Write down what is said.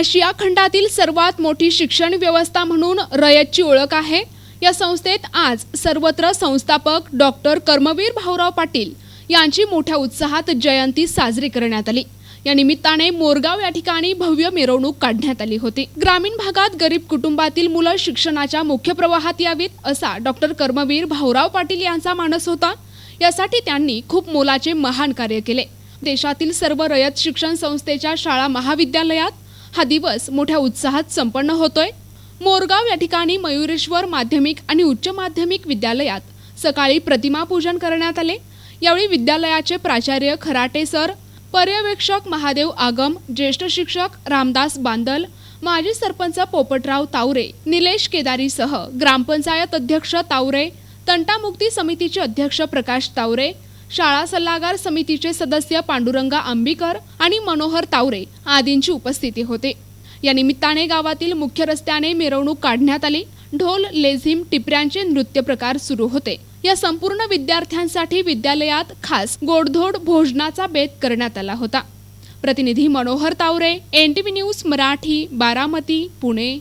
आशिया खंडातील सर्वात मोठी शिक्षण व्यवस्था म्हणून रयतची ओळख आहे. या संस्थेत आज सर्वत्र संस्थापक डॉक्टर कर्मवीर भाऊराव पाटील यांची मोठ्या उत्साहात जयंती साजरी करण्यात आली. या निमित्ताने मोरगाव या ठिकाणी भव्य मिरवणूक काढण्यात आली होती. ग्रामीण भागात गरीब कुटुंबातील मुलं शिक्षणाच्या मुख्य प्रवाहात यावीत असा डॉक्टर कर्मवीर भाऊराव पाटील यांचा मानस होता. यासाठी त्यांनी खूप मोलाचे महान कार्य केले. देशातील सर्व रयत शिक्षण संस्थेच्या शाळा महाविद्यालयात हा दिवस मोठ्या उत्साहात संपन्न होतोय. मोरगाव या ठिकाणी मयुरेश्वर माध्यमिक आणि उच्च माध्यमिक विद्यालयात सकाळी प्रतिमा पूजन करण्यात आले. यावेळी विद्यालयाचे प्राचार्य खराटे सर पर्यवेक्षक महादेव आगम ज्येष्ठ शिक्षक रामदास बांदल माजी सरपंच पोपटराव तावरे निलेश केदारीसह ग्रामपंचायत अध्यक्ष तावरे तंटामुक्ती समितीचे अध्यक्ष प्रकाश तावरे शाळा सल्लागार समितीचे सदस्य पांडुरंगा आंबीकर आणि मनोहर तावरे आदींची उपस्थिती होते. या निमित्ताने गावातील मुख्य रस्त्याने मिरवणूक काढण्यात आली. ढोल लेझिम टिपऱ्यांचे नृत्य प्रकार सुरू होते. या संपूर्ण विद्यार्थ्यांसाठी विद्यालयात खास गोडधोड भोजनाचा बेत करण्यात आला होता. प्रतिनिधी Manohar Taware N T V news Marathi Baramati Pune.